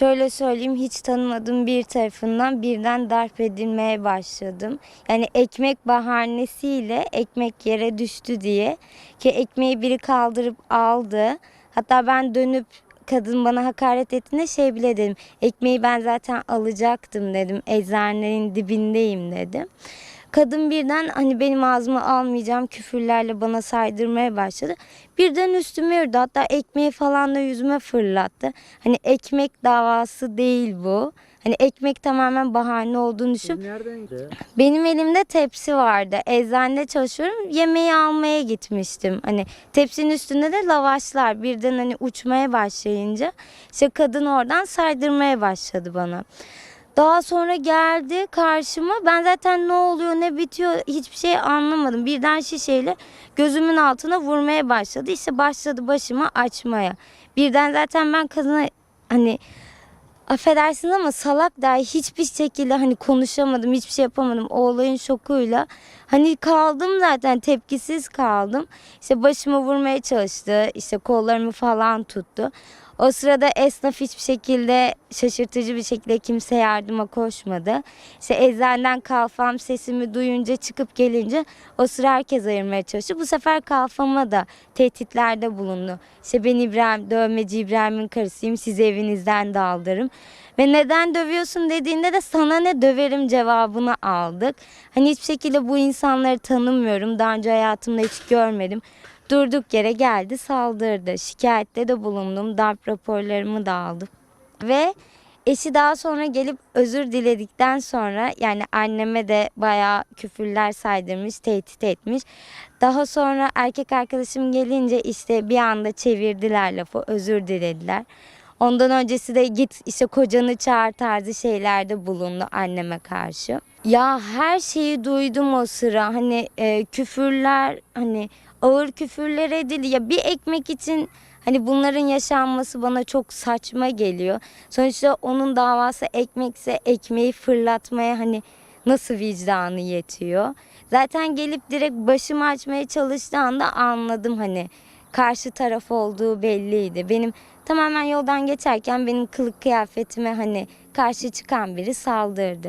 Şöyle söyleyeyim hiç tanımadığım bir tarafından birden darp edilmeye başladım. Yani ekmek bahanesiyle ekmek yere düştü diye ki ekmeği biri kaldırıp aldı. Hatta ben dönüp kadın bana hakaret ettiğinde şey bile dedim. Ekmeği ben zaten alacaktım dedim. Eczanenin dibindeyim dedim. Kadın birden hani benim ağzıma almayacağım küfürlerle bana saydırmaya başladı. Birden üstüme yürüdü. Hatta ekmeği falan da yüzüme fırlattı. Hani ekmek davası değil bu. Hani ekmek tamamen bahane olduğunu düşün. Benim elimde tepsi vardı. Eczanede çalışıyorum. Yemeği almaya gitmiştim. Hani tepsinin üstünde de lavaşlar. Birden hani uçmaya başlayınca işte kadın oradan saydırmaya başladı bana. Daha sonra geldi karşıma. Ben zaten ne oluyor ne bitiyor hiçbir şey anlamadım. Birden şişeyle gözümün altına vurmaya başladı. İşte başladı başımı açmaya. Birden zaten ben kadına hani affedersiniz ama salak dahi hiçbir şekilde hani konuşamadım, hiçbir şey yapamadım. O olayın şokuyla hani kaldım zaten tepkisiz kaldım. İşte başımı vurmaya çalıştı, işte kollarımı falan tuttu. O sırada esnaf hiçbir şekilde şaşırtıcı bir şekilde kimse yardıma koşmadı. İşte eczaneden kalfam sesimi duyunca çıkıp gelince o sıra herkes ayırmaya çalıştı. Bu sefer kalfama da tehditlerde bulundu. İşte ben İbrahim, dövmeci İbrahim'in karısıyım sizi evinizden de aldırırım. Ve neden dövüyorsun dediğinde de sana ne döverim cevabını aldık. Hani hiçbir şekilde bu insanları tanımıyorum. Daha önce hayatımda hiç görmedim. Durduk yere geldi saldırdı. Şikayette de bulundum. Darp raporlarımı da aldım. Ve eşi daha sonra gelip özür diledikten sonra yani anneme de bayağı küfürler saydırmış, tehdit etmiş. Daha sonra erkek arkadaşım gelince işte bir anda çevirdiler lafı, özür dilediler. Ondan öncesi de git işte kocanı çağır tarzı şeylerde bulundu anneme karşı. Ya her şeyi duydum o sıra. Hani e, küfürler hani ağır küfürler edildi. Ya bir ekmek için hani bunların yaşanması bana çok saçma geliyor. Sonuçta onun davası ekmekse ekmeği fırlatmaya hani nasıl vicdanı yetiyor. Zaten gelip direkt başımı açmaya çalıştığı anda anladım hani karşı taraf olduğu belliydi. Benim tamamen yoldan geçerken benim kılık kıyafetime hani karşı çıkan biri saldırdı.